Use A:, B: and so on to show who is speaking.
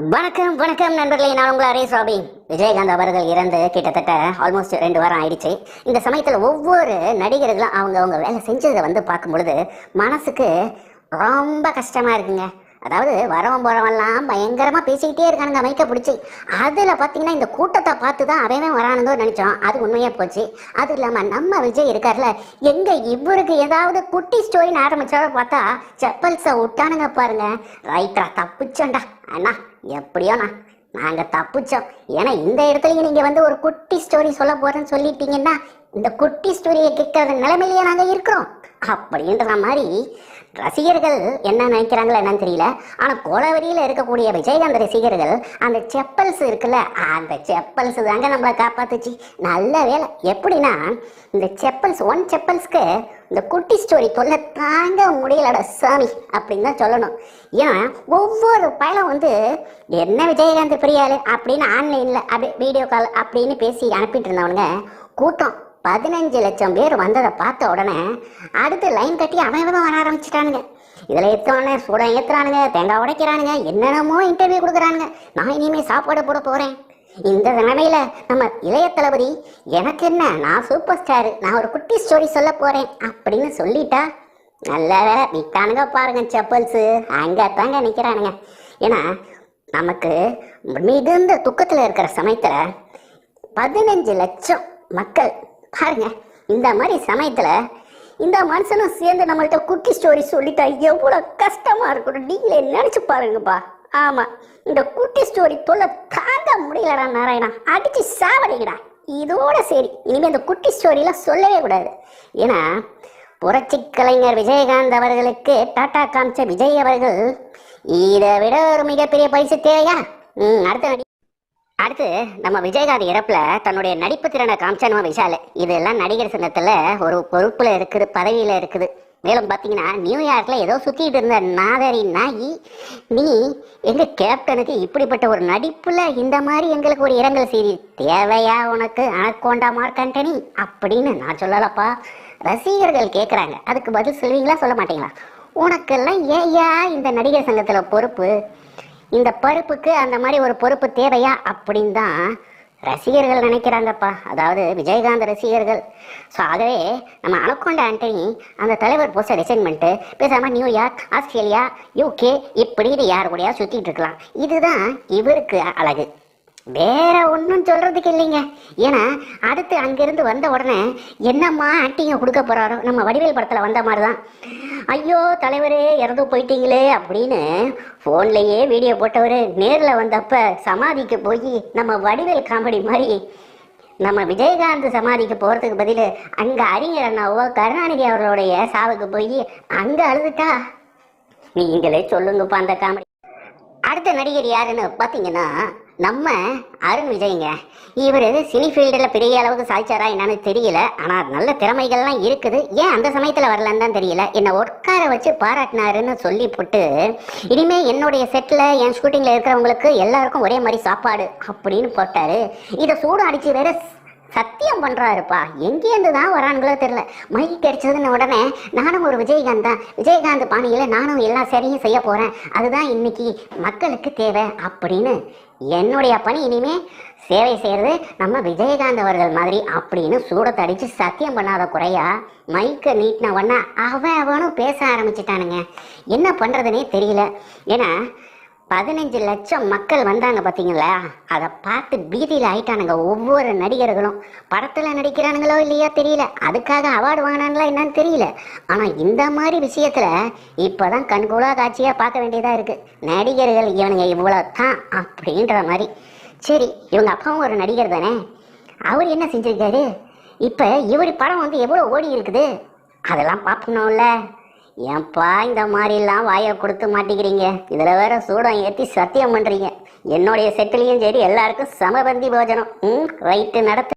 A: வணக்கம் வணக்கம் நண்பர்களே. நான் உங்கள் அரே ராபி விஜயகாந்த் அவர்கள் இறந்து கிட்டத்தட்ட ஆல்மோஸ்ட் ரெண்டு வாரம் ஆயிடுச்சு. இந்த சமயத்தில் ஒவ்வொரு நடிகர்களும் அவங்க அவங்க வேலை செஞ்சதை வந்து பார்க்கும் பொழுது மனசுக்கு ரொம்ப கஷ்டமா இருக்குங்க. அதாவது வரவன் போறவன்லாம் பயங்கரமா பேசிக்கிட்டே இருக்கானுங்க மைக்க பிடிச்சி. அதுல பாத்தீங்கன்னா இந்த கூட்டத்தை பார்த்து தான் அவன் வரானுங்க நினைச்சோம். அது உண்மையா போச்சு. அது இல்லாம நம்ம விஜய் இருக்கார்ல எங்க இவருக்கு ஏதாவது குட்டி ஸ்டோரின்னு ஆரம்பிச்சாலும் பார்த்தா செப்பல்ஸை விட்டானுங்க பாருங்க. ரைட்டா தப்பிச்சோண்டா அண்ணா எப்படியோண்ணா நாங்கள் தப்பிச்சோம். ஏன்னா இந்த இடத்துலையும் நீங்கள் வந்து ஒரு குட்டி ஸ்டோரி சொல்ல போகிறேன்னு சொல்லிட்டீங்கன்னா இந்த குட்டி ஸ்டோரியை கேட்காத நிலைமையிலேயே நாங்கள் இருக்கிறோம். அப்படின்ற மாதிரி ரசிகர்கள் என்ன நினைக்கிறாங்களோ என்னன்னு தெரியல. ஆனால் கோலவரியில் இருக்கக்கூடிய விஜயகாந்த் ரசிகர்கள் அந்த செப்பல்ஸ் இருக்குல்ல அந்த செப்பல்ஸ் தாங்க நம்மளை காப்பாத்துச்சு. நல்ல வேலை. எப்படின்னா இந்த செப்பல்ஸ் ஒன் செப்பல்ஸ்க்கு இந்த குட்டி ஸ்டோரி தொல்லை தாங்க முடியலட சாமி அப்படின்னு தான் சொல்லணும். ஏன் ஒவ்வொரு பயலும் வந்து என்ன விஜயகாந்த் பிரியாளு அப்படின்னு ஆன்லைனில் அப்படி வீடியோ கால் அப்படின்னு பேசி அனுப்பிட்டு இருந்தவனுங்க கூட்டம். பதினஞ்சு லட்சம் பேர் வந்ததை பார்த்த உடனே அடுத்து லைன் கட்டி அவன் இவன் வர ஆரம்பிச்சிட்டானுங்க. இதில் ஏற்றுவானே சூடம் ஏற்றுறானுங்க தேங்காய் உடைக்கிறானுங்க என்னென்னமோ இன்டர்வியூ கொடுக்குறானுங்க. நான் இனிமேல் சாப்பாடு போட போகிறேன் இந்த நிலைமையில நம்ம இளைய தளபதி எனக்கு என்ன நான் சூப்பர் ஸ்டார் நான் ஒரு குட்டி ஸ்டோரி சொல்ல போறேன் அப்படின்னு சொல்லிட்டா நல்ல வேலை நிற்கானுங்க பாருங்க செப்பல்ஸு அங்கே தாங்க நிற்கிறானுங்க ஏன்னா நமக்கு மிகுந்த துக்கத்தில் இருக்கிற சமயத்தில் பதினஞ்சு லட்சம் மக்கள் பாருங்க இந்த மாதிரி சமயத்துல இந்த மனுஷனும் சேர்ந்து நம்மள்ட்ட குட்டி ஸ்டோரி சொல்லிட்டா எவ்வளவு கஷ்டமா இருக்கணும் நீங்களே நினைச்சு பாருங்கப்பா. ஆமா இந்த குட்டி ஸ்டோரி தொல்லை தாங்க முடியலடா நாராயணா. அடிச்சு சாவடிங்கடா இதோட சரி இனிமேல் இந்த குட்டி ஸ்டோரிலாம் சொல்லவே கூடாது. ஏன்னா புரட்சி கலைஞர் விஜயகாந்த் அவர்களுக்கு டாடா காமிச்ச விஜய் அவர்கள் இதை விட ஒரு மிகப்பெரிய பரிசு தேவையா? ம் அடுத்த நடி அடுத்து நம்ம விஜயகாந்த் இறப்புல தன்னுடைய நடிப்பு திறனை காமிச்சா நம்ம விஷால். இதெல்லாம் நடிகர் சங்கத்துல ஒரு பொறுப்புல இருக்குது பதவியில இருக்குது. மேலும் பார்த்தீங்கன்னா நியூயார்க்கில் ஏதோ சுற்றிட்டு இருந்த நாதரி நாயி. நீ எங்கள் கேப்டனுக்கு இப்படிப்பட்ட ஒரு நடிப்புல இந்த மாதிரி எங்களுக்கு ஒரு இரங்கல் செய்தி தேவையா உனக்கு? அனக்கோண்டா மார்க் ஆண்டனி அப்படின்னு நான் சொல்லலப்பா. ரசிகர்கள் கேட்குறாங்க அதுக்கு பதில் சொல்வீங்களா சொல்ல மாட்டீங்களா? உனக்கெல்லாம் ஏயா இந்த நடிகர் சங்கத்தில் பொறுப்பு? இந்த பருப்புக்கு அந்த மாதிரி ஒரு பொறுப்பு தேவையா அப்படின்னு தான் ரசிகர்கள் நினைக்கிறாங்கப்பா. அதாவது விஜயகாந்த் ரசிகர்கள். ஸோ ஆகவே நம்ம அனக்கொண்ட ஆண்டனி அந்த தலைவர் போஸ்டை ரிசைன் பண்ணிட்டு பேசாமல் நியூயார்க் ஆஸ்திரேலியா யூகே இப்படின்னு யார் கூடயா சுற்றிட்டு இருக்கலாம். இதுதான் இவருக்கு அழகு. வேற ஒன்றும் சொல்றதுக்கு இல்லைங்க. ஏன்னா அடுத்து அங்கிருந்து வந்த உடனே என்னம்மா ஆக்டிங்க கொடுக்க போறாரோ? நம்ம வடிவேல் படத்தில் வந்த மாதிரி தான் ஐயோ தலைவரே இறந்து போயிட்டீங்களே அப்படின்னு ஃபோன்லேயே வீடியோ போட்டவர் நேரில் வந்தப்ப சமாதிக்கு போய் நம்ம வடிவேல் காமெடி மாதிரி நம்ம விஜயகாந்த் சமாதிக்கு போகிறதுக்கு பதில் அங்கே அறிஞர் அண்ணாவோ கருணாநிதி அவர்களுடைய சாவுக்கு போய் அங்கே அழுதுட்டா? நீங்களே சொல்லுங்கப்பா அந்த காமெடி. அடுத்த நடிகர் யாருன்னு பார்த்தீங்கன்னா நம்ம அருண் விஜய்ங்க. இவர் சினி ஃபீல்டில் பெரிய அளவுக்கு சாய்ச்சாரா என்னன்னு தெரியல. ஆனால் நல்ல திறமைகள்லாம் இருக்குது. ஏன் அந்த சமயத்தில் வரலன்னு தான் தெரியல. என்னை உட்கார வச்சு பாராட்டினாருன்னு சொல்லி போட்டு இனிமேல் என்னுடைய செட்டில் என் ஷூட்டிங்கில் இருக்கிறவங்களுக்கு எல்லாருக்கும் ஒரே மாதிரி சாப்பாடு அப்படின்னு போட்டாரு. இதை சூடு அடிச்சு வேற சத்தியம் பண்ணுறாருப்பா எங்கேருந்து தான் வரானுங்களோ தெரில மைக் அடிச்சதுன்னு உடனே நானும் ஒரு விஜயகாந்த் தான். விஜயகாந்த் பாணியில் நானும் எல்லா சரியும் செய்ய போகிறேன் அதுதான் இன்னைக்கு மக்களுக்கு தேவை அப்படின்னு. என்னுடைய பணி இனிமே சேவை செய்கிறது நம்ம விஜயகாந்த் அவர்கள் மாதிரி அப்படின்னு சூடத்தடித்து சத்தியம் பண்ணாத குறையா மைக்கை நீட்டின உடனே அவன் அவனும் பேச ஆரம்பிச்சிட்டானுங்க. என்ன பண்ணுறதுனே தெரியல. ஏன்னா பதினஞ்சு லட்சம் மக்கள் வந்தாங்க பார்த்தீங்களா அதை பார்த்து பீதியில் ஆயிட்டானுங்க ஒவ்வொரு நடிகர்களும். படத்தில் நடிக்கிறானுங்களோ இல்லையோ தெரியல. அதுக்காக அவார்டு வாங்கினாங்களா என்னன்னு தெரியல. ஆனால் இந்த மாதிரி விஷயத்தில் இப்போ தான் கண்கூடாக காட்சியாக பார்க்க வேண்டியதாக இருக்குது நடிகர்கள் இவனுங்க இவ்வளோ தான் அப்படின்ற மாதிரி. சரி இவங்க அப்பாவும் ஒரு நடிகர் தானே? அவர் என்ன செஞ்சிருக்காரு? இப்போ இவர் படம் வந்து எவ்வளோ ஓடி இருக்குது? அதெல்லாம் பார்க்கணும்ல ஏன்பா இந்த மாதிரிலாம் வாயை கொடுத்து மாட்டிக்கிறீங்க? இதில் வேற சூடம் ஏற்றி சத்தியம் பண்ணுறீங்க என்னுடைய செட்டிலையும் சரி எல்லாருக்கும் சமபந்தி போஜனம். ம் ரைட்டு நடத்து.